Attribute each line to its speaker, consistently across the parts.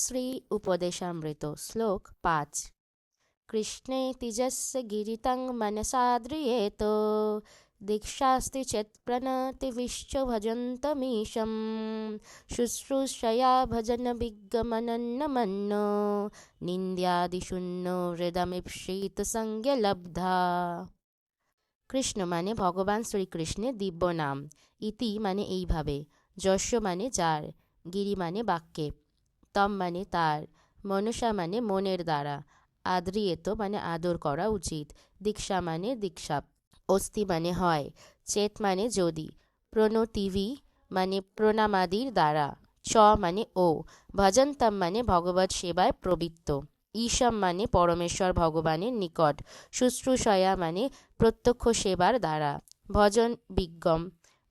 Speaker 1: শ্রী উপদেশামৃত শ্লোক পাঁচ কৃষ্ণে তিজস্য গিরিতং মনসাদ্রিয়েত দীক্ষাস্তি চেৎপ্রণতিভিশ্চ ভজন্তमीশম শুশ্রূষয়া ভজন বিজ্ঞমনন্নমন্ন নিন্দ্যাদিশূন্য হৃদমিপ্সিত সঙ্গলব্ধা কৃষ্ণ মানে ভগবান শ্রীকৃষ্ণের দিব্য নাম ইতি মানে এইভাবে যশ মানে যার গিরি মানে বাক্যে তম মানে তার মনসা মানে মনের দ্বারা, আদ্রিয়েত মানে আদর করা উচিত, দীক্ষা মানে দীক্ষা, অস্থি মানে হয়, চেত মানে যদি, প্রণতিভি মানে প্রণামাদির দ্বারা, চ মানে ও, ভজন্তম মানে ভগবত সেবায় প্রবৃত্ত, ঈশম মানে পরমেশ্বর ভগবানের নিকট, শুশ্রূষয়া মানে প্রত্যক্ষ সেবার দ্বারা, ভজন বিজ্ঞম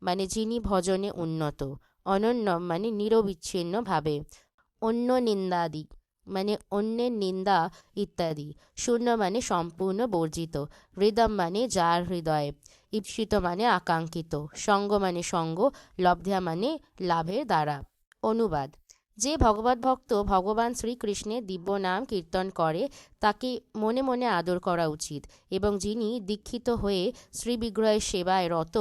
Speaker 1: মানে যিনি ভজনে উন্নত, অনন্যম মানে নিরবিচ্ছিন্নভাবে অন্য নিন্দাদি মানে অন্যের নিন্দা ইত্যাদি শূন্য মানে সম্পূর্ণ বর্জিত হৃদম মানে যার হৃদয়ে ঈপ্সিত মানে আকাঙ্ক্ষিত সঙ্গ মানে সঙ্গ লব্ধা মানে লাভের দ্বারা অনুবাদ যে ভগবত ভক্ত ভগবান শ্রীকৃষ্ণের দিব্য নাম কীর্তন করে তাকে মনে মনে আদর করা উচিত। এবং যিনি দীক্ষিত হয়ে শ্রীবিগ্রহের সেবায় রত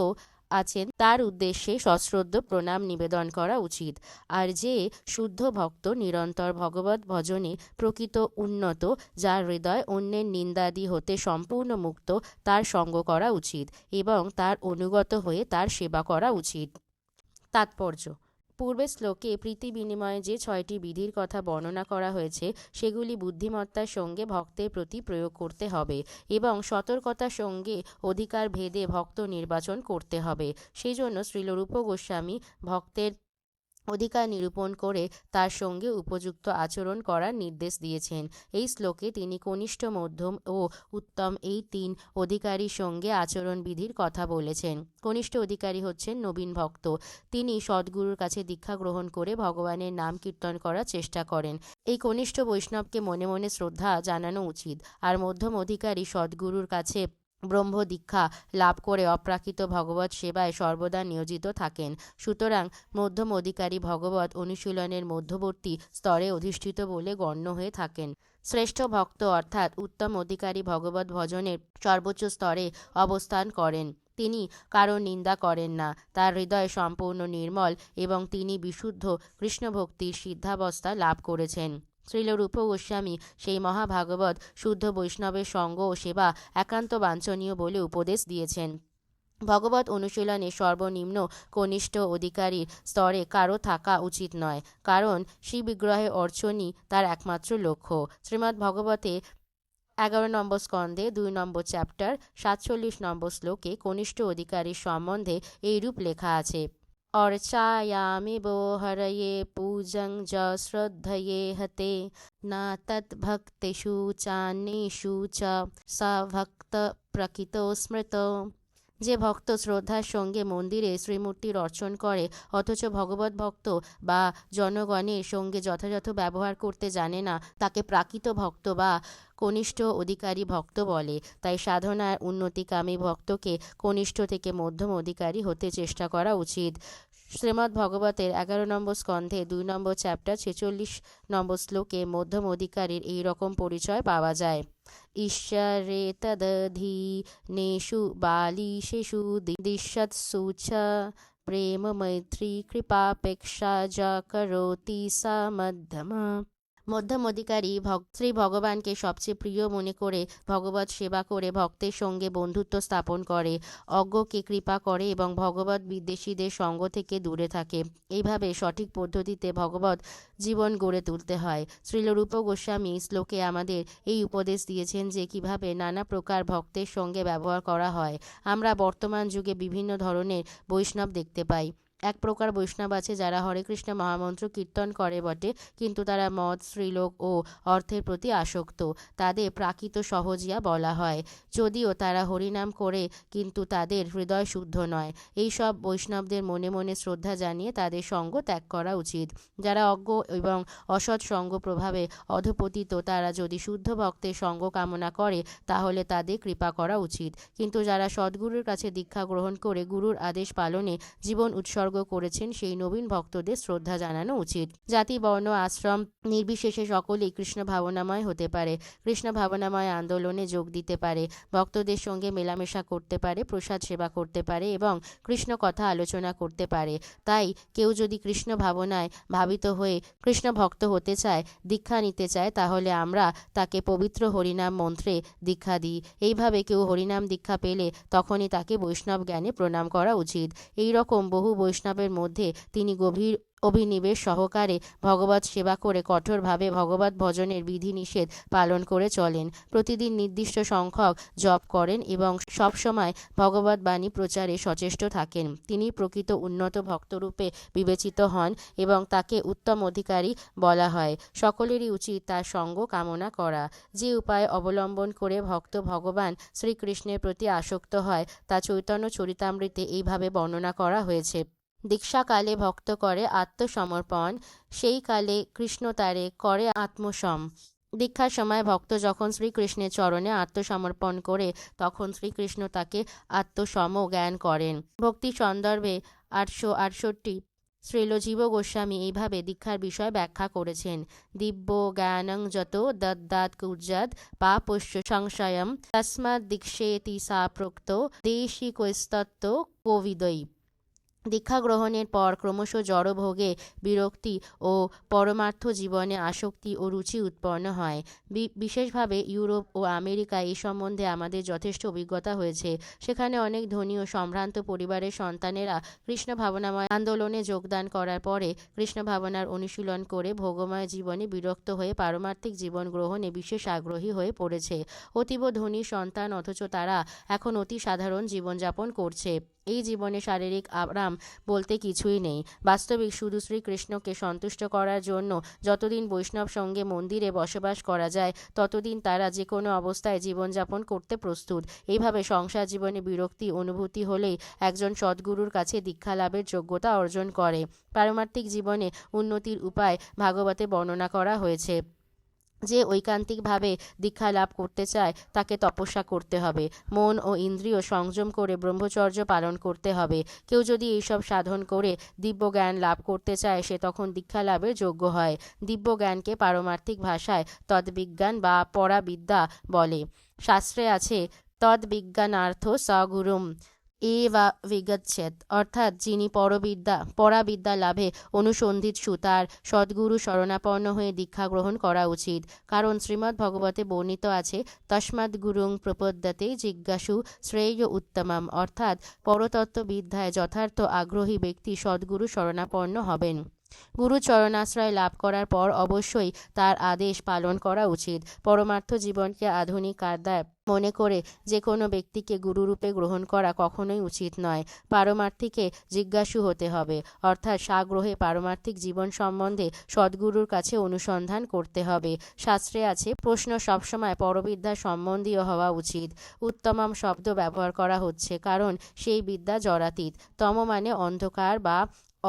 Speaker 1: আছেন, তার উদ্দেশ্যে সশ্রদ্ধ প্রণাম নিবেদন করা উচিত। আর যে শুদ্ধ ভক্ত নিরন্তর ভগবত ভজনে প্রকৃত উন্নত, যার হৃদয় অন্যের নিন্দাদি হতে সম্পূর্ণ মুক্ত, তার সঙ্গ করা উচিত এবং তার অনুগত হয়ে তার সেবা করা উচিত। তাৎপর্য পূর্বের শ্লোকে প্রীতি বিনিময়ে যে ছয়টি বিধির কথা বর্ণনা করা হয়েছে, সেগুলি বুদ্ধিমত্তার সঙ্গে ভক্তের প্রতি প্রয়োগ করতে হবে এবং সতর্কতার সঙ্গে অধিকার ভেদে ভক্ত নির্বাচন করতে হবে। সেই জন্য শ্রীলরূপ গোস্বামী ভক্তের অধিকার নিরূপণ করে তার সঙ্গে উপযুক্ত আচরণ করার নির্দেশ দিয়েছেন। এই শ্লোকে তিনি কনিষ্ঠ, মধ্যম ও উত্তম এই তিন অধিকারীর সঙ্গে আচরণবিধির কথা বলেছেন। কনিষ্ঠ অধিকারী হচ্ছেন নবীন ভক্ত। তিনি সদ্গুরুর কাছে দীক্ষা গ্রহণ করে ভগবানের নাম কীর্তন করার চেষ্টা করেন। এই কনিষ্ঠ বৈষ্ণবকে মনে মনে শ্রদ্ধা জানানো উচিত। আর মধ্যম অধিকারী সদ্গুরুর কাছে ব্রহ্ম দীক্ষা লাভ করে অপ্রাকৃত ভগবত সেবায় সর্বদা নিয়োজিত থাকেন। সুতরাং মধ্যম অধিকারী ভগবত অনুশীলনের মধ্যবর্তী স্তরে অধিষ্ঠিত বলে গণ্য হয়ে থাকেন। শ্রেষ্ঠ ভক্ত অর্থাৎ উত্তম অধিকারী ভগবত ভজনের সর্বোচ্চ স্তরে অবস্থান করেন। তিনি কারও নিন্দা করেন না। তার হৃদয় সম্পূর্ণ নির্মল এবং তিনি বিশুদ্ধ কৃষ্ণভক্তির সিদ্ধাবস্থা লাভ করেছেন। শ্রীলরূপ গোস্বামী সেই মহাভাগবত শুদ্ধ বৈষ্ণবের সঙ্গ ও সেবা একান্ত বাঞ্ছনীয় বলে উপদেশ দিয়েছেন। ভগবত অনুশীলনে সর্বনিম্ন কনিষ্ঠ অধিকারীর স্তরে কারও থাকা উচিত নয়, কারণ শ্রী বিগ্রহে অর্চনই তার একমাত্র লক্ষ্য। শ্রীমদ্ ভগবতে এগারো নম্বর স্কন্ধে দুই নম্বর চ্যাপ্টার, সাতচল্লিশ নম্বর শ্লোকে কনিষ্ঠ অধিকারীর সম্বন্ধে এইরূপ লেখা আছে। अर्चायामि वो हरये पूजं च श्रद्धये हते। न तद्भक्तिषु चान्येषु च स भक्तप्रकृतो स्मृतो যে ভক্ত শ্রদ্ধার সঙ্গে মন্দিরে শ্রীমূর্তির অর্চন করে, অথচ ভগবত ভক্ত বা জনগণের সঙ্গে যথাযথ ব্যবহার করতে জানে না, তাকে প্রাকৃত ভক্ত বা কনিষ্ঠ অধিকারী ভক্ত বলে। তাই সাধনার উন্নতিকামী ভক্তকে কনিষ্ঠ থেকে মধ্যম অধিকারী হতে চেষ্টা করা উচিত। শ্রীমদ্ ভগবতের এগারো নম্বর স্কন্ধে দুই নম্বর চ্যাপ্টার ছেচল্লিশ নম্বর শ্লোকে মধ্যম অধিকারীর এই রকম পরিচয় পাওয়া যায়। ঈশ্বরে তদধীনেষু বালিশেষু দিশৎসু চ প্রেম মৈত্রী কৃপাপেক্ষা যা করোতি সা মধ্যমা অধিকারী শ্রী ভগবানকে সবচেয়ে প্রিয় মনে করে ভগবত সেবা করে ভক্তের সঙ্গে বন্ধুত্ব স্থাপন করে, অজ্ঞকে কৃপা করে এবং ভগবত বিদ্বেষীদের সঙ্গ থেকে দূরে থাকে। এইভাবে সঠিক পদ্ধতিতে ভগবত জীবন গড়ে তুলতে হয়। শ্রীলরূপ গোস্বামী শ্লোকে আমাদের এই উপদেশ দিয়েছেন যে কীভাবে নানা প্রকার ভক্তের সঙ্গে ব্যবহার করা হয়। আমরা বর্তমান যুগে বিভিন্ন ধরনের বৈষ্ণব দেখতে পাই। এক প্রকার বৈষ্ণব আছে যারা হরে কৃষ্ণ মহামন্ত্র কীর্তন করে বটে, কিন্তু তারা মদ শ্রীলোক ও অর্থের প্রতি আসক্ত। তাদের প্রাকৃত সহজিয়া বলা হয়। যদিও তারা হরিনাম করে, কিন্তু তাদের হৃদয় শুদ্ধ নয়। এই সব বৈষ্ণবদের মনে মনে শ্রদ্ধা জানিয়ে তাদের সঙ্গ ত্যাগ করা উচিত। যারা অজ্ঞ এবং অসৎ সঙ্গ প্রভাবে অধপতিত, তারা যদি শুদ্ধ ভক্তের সঙ্গ কামনা করে, তাহলে তাদের কৃপা করা উচিত। কিন্তু যারা সদ্গুরুর কাছে দীক্ষা গ্রহণ করে গুরুর আদেশ পালনে জীবন উৎসর্গ উৎসর্গ করেছেন সেই নবীন ভক্তদের শ্রদ্ধা জানানো উচিত। জাতি, বর্ণ, আশ্রম নির্বিশেষে সকলেই কৃষ্ণ ভাবনাময় হতে পারে, কৃষ্ণ ভাবনাময় আন্দোলনে যোগ দিতে পারে, ভক্তদের সঙ্গে মেলামেশা করতে পারে, প্রসাদ সেবা করতে পারে এবং কৃষ্ণ কথা আলোচনা করতে পারে। তাই কেউ যদি কৃষ্ণ ভাবনায় ভাবিত হয়ে কৃষ্ণ ভক্ত হতে চায়, দীক্ষা নিতে চায়, তাহলে আমরা তাকে পবিত্র হরিনাম মন্ত্রে দীক্ষা দিই। এইভাবে কেউ হরিনাম দীক্ষা পেলে তখনই তাকে বৈষ্ণব জ্ঞানে প্রণাম করা উচিত। এই রকম বহু বৈষ্ণবের মধ্যে তিনি গভীর অভিনিবেশ সহকারে ভগবত সেবা করে কঠোরভাবে ভগবত ভজনের বিধিনিষেধ পালন করে চলেন। প্রতিদিন নির্দিষ্ট সংখ্যক জপ করেন এবং সবসময় ভগবত বাণী প্রচারে সচেষ্ট থাকেন। তিনি প্রকৃত উন্নত ভক্তরূপে বিবেচিত হন এবং তাকে উত্তম অধিকারী বলা হয়। সকলেরই উচিত তার সঙ্গ কামনা করা। যে উপায় অবলম্বন করে ভক্ত ভগবান শ্রীকৃষ্ণের প্রতি আসক্ত হয়, তা চৈতন্য চরিতামৃতে এইভাবে বর্ণনা করা হয়েছে। দীক্ষাকালে ভক্ত করে আত্মসমর্পণ, সেই কালে কৃষ্ণ তারে করে আত্মসম। দীক্ষার সময় ভক্ত যখন শ্রীকৃষ্ণের চরণে আত্মসমর্পণ করে, তখন শ্রীকৃষ্ণ তাকে আত্মসম জ্ঞান করেন। ভক্তি সন্দর্ভে আটশো আটষট্টি শ্রীলজীব গোস্বামী এইভাবে দীক্ষার বিষয় ব্যাখ্যা করেছেন। দিব্য জ্ঞানং যত দদ্দাত কুর্জাত পাপস্য সংশয়ম, তস্মাৎ দীক্ষেতি সা প্রোক্ত দেশিকস্তত্ব কোবিদৈ দীক্ষা গ্রহণের পর ক্রমশ জড়ভোগে বিরক্তি ও পরমার্থ জীবনে আসক্তি ও রুচি উৎপন্ন হয়। বিশেষভাবে ইউরোপ ও আমেরিকা এই সম্বন্ধে আমাদের যথেষ্ট অভিজ্ঞতা হয়েছে। সেখানে অনেক ধনী ও সম্ভ্রান্ত পরিবারের সন্তানেরা কৃষ্ণ ভাবনাময় আন্দোলনে যোগদান করার পরে কৃষ্ণ ভাবনার অনুশীলন করে ভোগময় জীবনে বিরক্ত হয়ে পারমার্থিক জীবন গ্রহণে বিশেষ আগ্রহী হয়ে পড়েছে। অতীব ধনী সন্তান অথচ তারা এখন অতি সাধারণ জীবনযাপন করছে। এই জীবনে শারীরিক আরাম বলতে কিছুই নেই। বাস্তবিক শুধু শ্রীকৃষ্ণকে সন্তুষ্ট করার জন্য যতদিন বৈষ্ণব সঙ্গে মন্দিরে বসবাস করা যায়, ততদিন তারা যে কোনো অবস্থায় জীবনযাপন করতে প্রস্তুত। এইভাবে সংসার জীবনে বিরক্তি অনুভূতি হলেই একজন সদ্গুরুর কাছে দীক্ষা লাভের যোগ্যতা অর্জন করে। পারমার্থিক জীবনে উন্নতির উপায় ভাগবতে বর্ণনা করা হয়েছে। যে ঐকান্তিকভাবে দীক্ষা লাভ করতে চায়, তাকে তপস্যা করতে হবে। মন ও ইন্দ্রিয় সংযম করে ব্রহ্মচর্য পালন করতে হবে। কেউ যদি এইসব সাধন করে দিব্য জ্ঞান লাভ করতে চায়, সে তখন দীক্ষা লাভের যোগ্য হয়। দিব্য জ্ঞানকে পারমার্থিক ভাষায় তদ্বিজ্ঞান বা পরাবিদ্যা বলে। শাস্ত্রে আছে, তদ্বিজ্ঞানার্থ সগুরুম। এ বা বিগচ্ছেদ। অর্থাৎ যিনি পরবিদ্যা, পরাবিদ্যা লাভে অনুসন্ধিৎসু তার সদ্গুরু শরণাপন্ন হয়ে দীক্ষা গ্রহণ করা উচিত। কারণ শ্রীমদ্ ভগবতে বর্ণিত আছে, তস্মাৎ গুরুং প্রপদ্যতে জিজ্ঞাসু শ্রেয় উত্তমম। অর্থাৎ পরতত্ত্ববিদ্যায় যথার্থ আগ্রহী ব্যক্তি সদ্গুরু শরণাপন্ন হবেন। গুরুচরণাশ্রয় লাভ করার পর অবশ্যই তার আদেশ পালন করা উচিত। পরমার্থ জীবনকে আধুনিক কায়দায় মনে করে যে কোনো ব্যক্তিকে গুরুরূপে গ্রহণ করা কখনোই উচিত নয়। পারমার্থিকে জিজ্ঞাসু হতে হবে, অর্থাৎ সাগ্রহে পারমার্থিক জীবন সম্বন্ধে সদ্গুরুর কাছে অনুসন্ধান করতে হবে। শাস্ত্রে আছে, প্রশ্ন সবসময় পরবিদ্যা সম্বন্ধীয় হওয়া উচিত। উত্তমম শব্দ ব্যবহার করা হচ্ছে, কারণ সেই বিদ্যা জরাতীত তম মানে অন্ধকার বা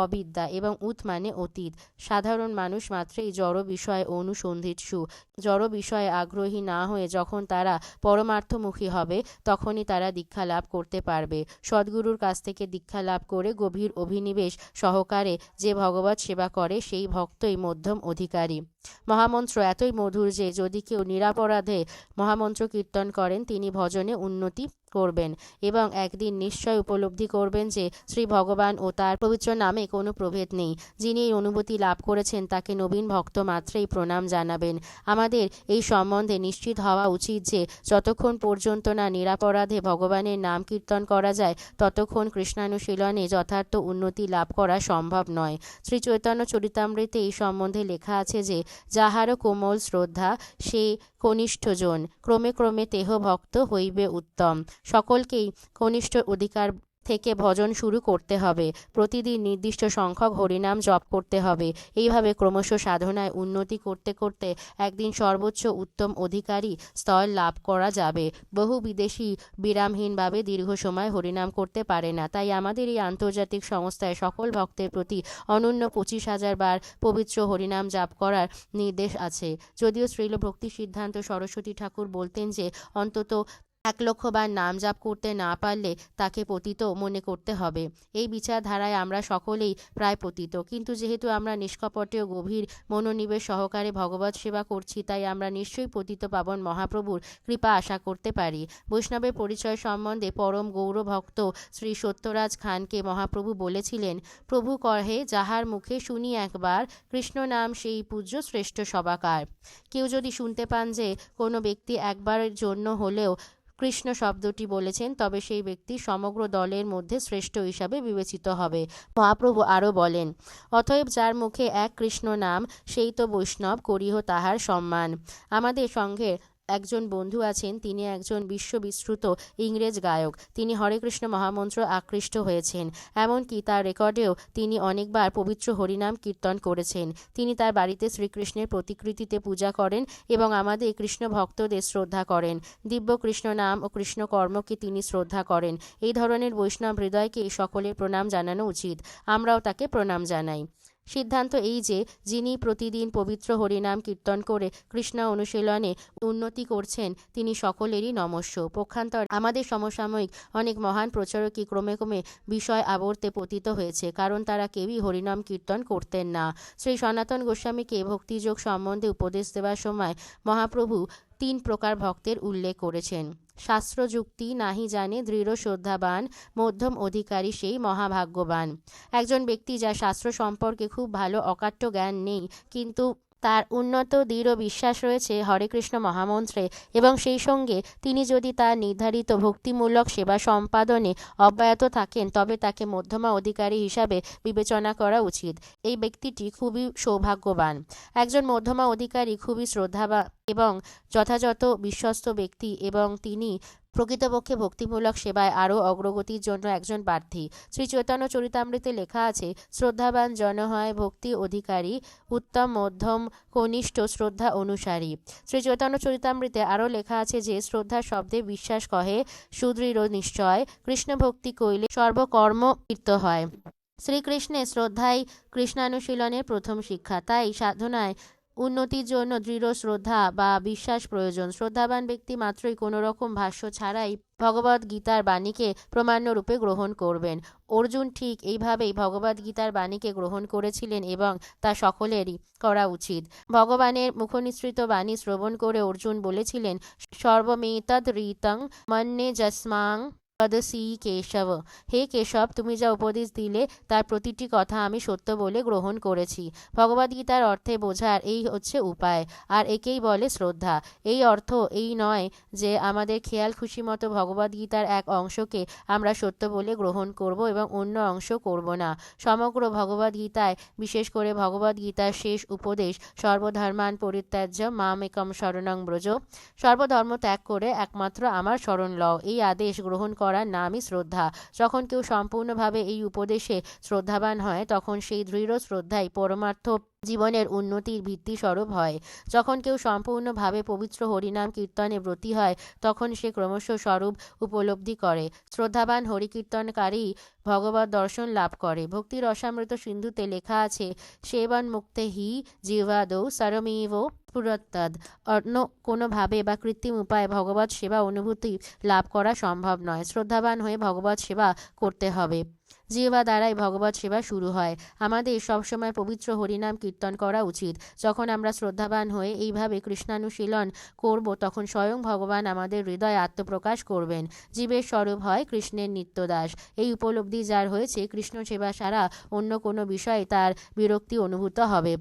Speaker 1: অবিদ্যা এবং উৎ মানে অতীত। সাধারণ মানুষ মাত্রেই জড় বিষয়ে অনুসন্ধিৎসু জড় বিষয়ে আগ্রহী না হয়ে যখন তারা পরমার্থমুখী হবে, তখনই তারা দীক্ষা লাভ করতে পারবে। সদ্গুরুর কাছ থেকে দীক্ষা লাভ করে গভীর অভিনিবেশ সহকারে যে ভগবত সেবা করে, সেই ভক্তই মধ্যম অধিকারী। মহামন্ত্র এতই মধুর যে যদি কেউ নিরাপরাধে মহামন্ত্র কীর্তন করেন, তিনি ভজনে উন্নতি করবেন এবং একদিন নিশ্চয় উপলব্ধি করবেন যে শ্রী ভগবান ও তার পবিত্র নামে কোনো প্রভেদ নেই। যিনি এই অনুভূতি লাভ করেছেন, তাকে নবীন ভক্ত মাত্রেই প্রণাম জানাবেন। আমাদের এই সম্বন্ধে নিশ্চিত হওয়া উচিত যে যতক্ষণ পর্যন্ত না নিরাপরাধে ভগবানের নাম কীর্তন করা যায়, ততক্ষণ কৃষ্ণানুশীলনে যথার্থ উন্নতি লাভ করা সম্ভব নয়। শ্রী চৈতন্য চরিতামৃতে এই সম্বন্ধে লেখা আছে যে যাহারও কোমল শ্রদ্ধা সে কনিষ্ঠজন। ক্রমে ক্রমে তেহ ভক্ত হইবে উত্তম। সকলকেই কনিষ্ঠ অধিকার থেকে ভজন শুরু করতে হবে। প্রতিদিন নির্দিষ্ট সংখ্যক হরিনাম জপ করতে হবে। এইভাবে ক্রমশ সাধনায় উন্নতি করতে করতে একদিন সর্বোচ্চ উত্তম অধিকারী স্তর লাভ করা যাবে। বহু বিদেশি বিরামহীনভাবে দীর্ঘ সময় হরিনাম করতে পারে না। তাই আমাদের এই আন্তর্জাতিক সংস্থায় সকল ভক্তের প্রতি অনন্য পঁচিশ হাজার বার পবিত্র হরিনাম জাপ করার নির্দেশ আছে। যদিও শ্রীল ভক্তি সিদ্ধান্ত সরস্বতী ঠাকুর বলতেন যে, অন্তত এক লক্ষবার নাম জাপ করতে না পারলে তাকে পতিত মনে করতে হবে। এই বিচারধারায় আমরা সকলেই প্রায় পতিত। কিন্তু যেহেতু আমরা নিষ্কপটে ও গভীর মনোনিবেশ সহকারে ভগবত সেবা করছি, তাই আমরা নিশ্চয়ই পতিত পাবন মহাপ্রভুর কৃপা আশা করতে পারি। বৈষ্ণবের পরিচয় সম্বন্ধে পরম গৌরভক্ত শ্রী সত্যরাজ খানকে মহাপ্রভু বলেছিলেন, প্রভু কহে, যাহার মুখে শুনি একবার, কৃষ্ণ নাম সেই পূজ্য শ্রেষ্ঠ সবাকার। কেউ যদি শুনতে পান যে কোনো ব্যক্তি একবারের জন্য হলেও কৃষ্ণ শব্দটি বলেছেন, তবে সেই ব্যক্তি সমগ্র দলের মধ্যে শ্রেষ্ঠ হিসাবে বিবেচিত হবে। মহাপ্রভু আরও বলেন, অতএব যার মুখে এক কৃষ্ণ নাম, সেই তো বৈষ্ণব, করিহ তাহার সম্মান। আমাদের সঙ্গে একজন বন্ধু আছেন, তিনি একজন বিশ্ববিশ্রুত ইংরেজ গায়ক। তিনি হরে কৃষ্ণ মহামন্ত্র আকৃষ্ট হয়েছেন, এমনকি তার রেকর্ডেও তিনি অনেকবার পবিত্র হরিনাম কীর্তন করেছেন। তিনি তার বাড়িতে শ্রীকৃষ্ণের প্রতিকৃতিতে পূজা করেন এবং আমাদের কৃষ্ণ ভক্তদের শ্রদ্ধা করেন। দিব্য কৃষ্ণ নাম ও কৃষ্ণ কর্মকে তিনি শ্রদ্ধা করেন। এই ধরনের বৈষ্ণব হৃদয়কে সকলের প্রণাম জানানো উচিত। আমরাও তাকে প্রণাম জানাই। সিদ্ধান্ত এই যে, যিনি প্রতিদিন পবিত্র হরিনাম কীর্তন করে কৃষ্ণ অনুশীলনে উন্নতি করছেন, তিনি সকলেরই নমস্য। পক্ষান্তর আমাদের সমসাময়িক অনেক মহান প্রচারকই ক্রমে ক্রমে বিষয় আবর্তে পতিত হয়েছে, কারণ তারা কেউই হরিনাম কীর্তন করতেন না। শ্রী সনাতন গোস্বামীকে ভক্তিযোগ সম্বন্ধে উপদেশ দেওয়ার সময় মহাপ্রভু তিন প্রকার ভক্তের উল্লেখ করেছেন। শাস্ত্রযুক্তি নাহি জানে, দৃঢ় শ্রদ্ধাবান, মধ্যম অধিকারী সেই মহাভাগ্যবান। একজন ব্যক্তি যা শাস্ত্র সম্পর্কে খুব ভালো অকাট্য জ্ঞান নেই, কিন্তু তার উন্নত, দৃঢ় বিশ্বাস রয়েছে হরে কৃষ্ণ মহামন্ত্রে এবং সেই সঙ্গে তিনি যদি তার নির্ধারিত ভক্তিমূলক সেবা সম্পাদনে অব্যাহত থাকেন, তবে তাকে মধ্যমা অধিকারী হিসাবে বিবেচনা করা উচিত। এই ব্যক্তিটি খুবই সৌভাগ্যবান। একজন মধ্যমা অধিকারী খুবই শ্রদ্ধাবান এবং যথাযথ বিশ্বস্ত ব্যক্তি এবং তিনি প্রকৃতপক্ষে ভক্তিমূলক সেবায় আরও অগ্রগতির জন্য একজন প্রার্থী। শ্রী চৈতন্য চরিতামৃতে লেখা আছে, শ্রদ্ধাবান জন হয় ভক্তি অধিকারী, উত্তম মধ্যম কনিষ্ঠ শ্রদ্ধা অনুসারী। শ্রী চৈতন্য চরিতামৃতে আরও লেখা আছে যে শ্রদ্ধা শব্দে বিশ্বাস কহে, সুদৃঢ় নিশ্চয়, কৃষ্ণ ভক্তি কইলে সর্বকর্ম কীর্ত হয়। শ্রীকৃষ্ণের শ্রদ্ধাই কৃষ্ণানুশীলনের প্রথম শিক্ষা। তাই সাধনায় উন্নতির জন্য দৃঢ় শ্রদ্ধা বা বিশ্বাস প্রয়োজন। শ্রদ্ধাবান ব্যক্তি মাত্রই কোনো রকম ভাষ্য ছাড়াই ভগবদ গীতার বাণীকে প্রমাণ্যরূপে গ্রহণ করবেন। অর্জুন ঠিক এইভাবেই ভগবদ গীতার বাণীকে গ্রহণ করেছিলেন এবং তা সকলেরই করা উচিত। ভগবানের মুখনিসৃত বাণী শ্রবণ করে অর্জুন বলেছিলেন, সর্বমেতদ ঋতং মন্যে যস্মাং পদসি কেশব। হে কেশব, তুমি যা উপদেশ দিলে, তার প্রতিটি কথা আমি সত্য বলে গ্রহণ করেছি। ভগবদ্গীতার অর্থে বোঝার এই হচ্ছে উপায়। আর একেই বলে শ্রদ্ধা। এই অর্থ এই নয় যে আমাদের খেয়াল খুশি মতো ভগবদ্গীতার এক অংশকে আমরা সত্য বলে গ্রহণ করব এবং অন্য অংশ করব না। সমগ্র ভগবদ্গীতায় বিশেষ করে ভগবদ্গীতার শেষ উপদেশ, সর্বধর্মান পরিত্যাজ্য মাম একম শরণং ব্রজ। সর্বধর্ম ত্যাগ করে একমাত্র আমার শরণ লও। এই আদেশ গ্রহণ করার নামই শ্রদ্ধা। যখন কেউ সম্পূর্ণভাবে এই উপদেশে শ্রদ্ধাবান হয়, তখন সেই দৃঢ় শ্রদ্ধাই পরমার্থ জীবনের উন্নতির ভিত্তিস্বরূপ হয়। যখন কেউ সম্পূর্ণভাবে পবিত্র হরিনাম কীর্তনে ব্রতী হয়, তখন সে ক্রমশ স্বরূপ উপলব্ধি করে। শ্রদ্ধাবান হরিকীর্তনকারী ভগবত দর্শন লাভ করে। ভক্তির রসামৃত সিন্ধুতে লেখা আছে সেবন মুক্তে হি জিহ্বাদৌ সরমেব পুরত্তদ অন্য কোনোভাবে বা কৃত্রিম উপায়ে ভগবত সেবা অনুভূতি লাভ করা সম্ভব নয়। শ্রদ্ধাবান হয়ে ভগবত সেবা করতে হবে। জিহ্বা দ্বারাই ভগবত সেবা শুরু হয়। আমাদের সবসময় পবিত্র হরিনাম কীর্তন করা উচিত। যখন আমরা শ্রদ্ধাবান হয়ে এইভাবে কৃষ্ণানুশীলন করব, তখন স্বয়ং ভগবান আমাদের হৃদয়ে আত্মপ্রকাশ করবেন। জীবের স্বরূপ হয় কৃষ্ণের নিত্যদাস। এই উপলব্ধি যার হয়েছে, কৃষ্ণ সেবা ছাড়া অন্য কোনো বিষয়ে তার বিরক্তি অনুভূত হবে।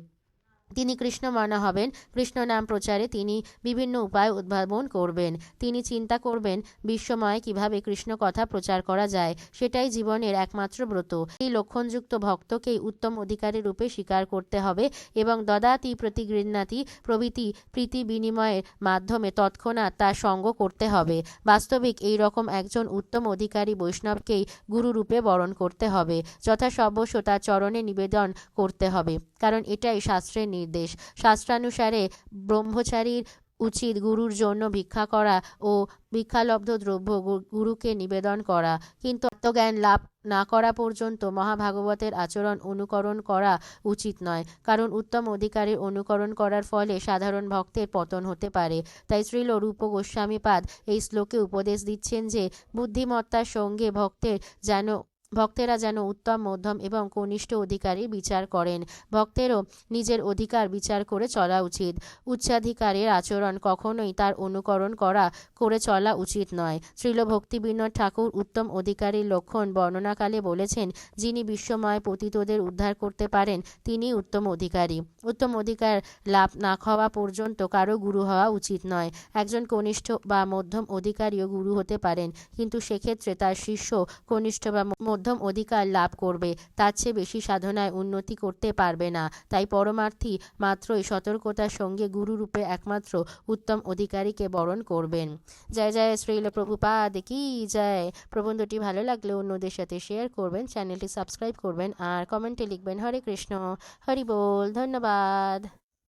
Speaker 1: তিনি কৃষ্ণ মানা হবেন। কৃষ্ণ নাম প্রচারে তিনি বিভিন্ন উপায় উদ্ভাবন করবেন। তিনি চিন্তা করবেন বিশ্বময় কীভাবে কৃষ্ণ কথা প্রচার করা যায়, সেটাই জীবনের একমাত্র ব্রত। এই লক্ষণযুক্ত ভক্তকেই উত্তম অধিকারী রূপে স্বীকার করতে হবে এবং দদাতি প্রতিগৃহ্ণাতি প্রভৃতি প্রীতি বিনিময়ের মাধ্যমে তৎক্ষণাৎ তার সঙ্গ করতে হবে। বাস্তবিক এই রকম একজন উত্তম অধিকারী বৈষ্ণবকেই গুরুরূপে বরণ করতে হবে যথাসর্বস্ব তার চরণে নিবেদন করতে হবে, কারণ এটাই শাস্ত্রের নির্দেশ। শাস্ত্রানুসারে ব্রহ্মচারীর উচিত গুরুর জন্য ভিক্ষা করা ও ভিক্ষালব্ধ দ্রব্য গুরুকে নিবেদন করা। কিন্তু আত্মজ্ঞান লাভ না করা পর্যন্ত মহাভাগবতের আচরণ অনুকরণ করা উচিত নয়। কারণ উত্তম অধিকারের অনুকরণ করার ফলে সাধারণ ভক্তের পতন হতে পারে। তাই শ্রীল রূপ গোস্বামীপাদ এই শ্লোকে উপদেশ দিচ্ছেন যে, বুদ্ধিমত্তার সঙ্গে ভক্তের যেন ভক্তেরা যেন উত্তম, মধ্যম এবং কনিষ্ঠ অধিকারী বিচার করেন। ভক্তেরও নিজের অধিকার বিচার করে চলা উচিত। উচ্চাধিকারের আচরণ কখনোই তার অনুকরণ করা, করে চলা উচিত নয়। শ্রীল ভক্তিবিনোদ ঠাকুর উত্তম অধিকারীর লক্ষণ বর্ণনাকালে বলেছেন, যিনি বিশ্বময় পতিতদের উদ্ধার করতে পারেন, তিনি উত্তম অধিকারী। উত্তম অধিকার লাভ না হওয়া পর্যন্ত কারও গুরু হওয়া উচিত নয়। একজন কনিষ্ঠ বা মধ্যম অধিকারীও গুরু হতে পারেন, কিন্তু সেক্ষেত্রে তার শিষ্য কনিষ্ঠ বা মধ্যম অধিকার লাভ করবে, তার চেয়ে বেশি সাধনায় উন্নতি করতে পারবে না। তাই পরমার্থী মাত্রই সতর্কতার সঙ্গে গুরুরূপে একমাত্র উত্তম অধিকারীকে বরণ করবেন। জয় জয় শ্রীল প্রভুপাদ কি জয়। প্রবন্ধটি ভালো লাগলে অন্যদের সাথে শেয়ার করবেন চ্যানেলটি সাবস্ক্রাইব করবেন, আর কমেন্টে লিখবেন, হরে কৃষ্ণ, হরি বল ধন্যবাদ।